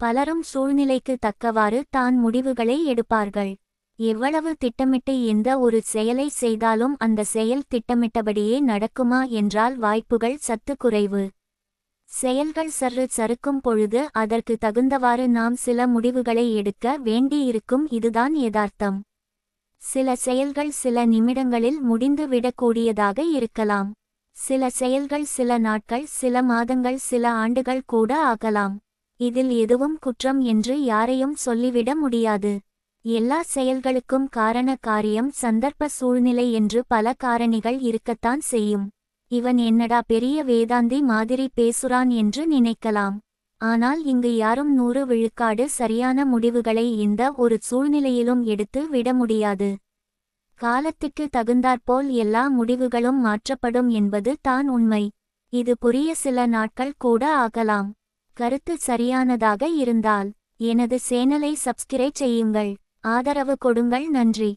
பலரும் சூழ்நிலைக்கு தக்கவாறு தான் முடிவுகளை எடுப்பார்கள். எவ்வளவு திட்டமிட்டு எந்த ஒரு செயலை செய்தாலும் அந்த செயல் திட்டமிட்டபடியே நடக்குமா என்றால் வாய்ப்புகள் சத்து குறைவு. செயல்கள் சற்று சறுக்கும் பொழுது அதற்கு தகுந்தவாறு நாம் சில முடிவுகளை எடுக்க வேண்டியிருக்கும் இதுதான் யதார்த்தம். சில செயல்கள் சில நிமிடங்களில் முடிந்து விடக்கூடியதாக இருக்கலாம். சில செயல்கள் சில நாட்கள் சில மாதங்கள் சில ஆண்டுகள் கூட ஆகலாம். இதில் எதுவும் குற்றம் என்று யாரையும் சொல்லிவிட முடியாது. எல்லா செயல்களுக்கும் காரண காரியம் சந்தர்ப்ப சூழ்நிலை என்று பல காரணிகள் இருக்கத்தான் செய்யும். இவன் என்னடா பெரிய வேதாந்தி மாதிரி பேசுறான் என்று நினைக்கலாம். ஆனால் இங்கு யாரும் நூறு விழுக்காடு சரியான முடிவுகளை இந்த ஒரு சூழ்நிலையிலும் எடுத்து விட முடியாது. காலத்துக்கு தகுந்தாற்போல் எல்லா முடிவுகளும் மாற்றப்படும் என்பது தான் உண்மை. இது புரிய சில நாட்கள் கூட ஆகலாம். கருத்து சரியானதாக இருந்தால் எனது சேனலை சப்ஸ்கிரைப் செய்யுங்கள். ஆதரவு கொடுங்கள். நன்றி.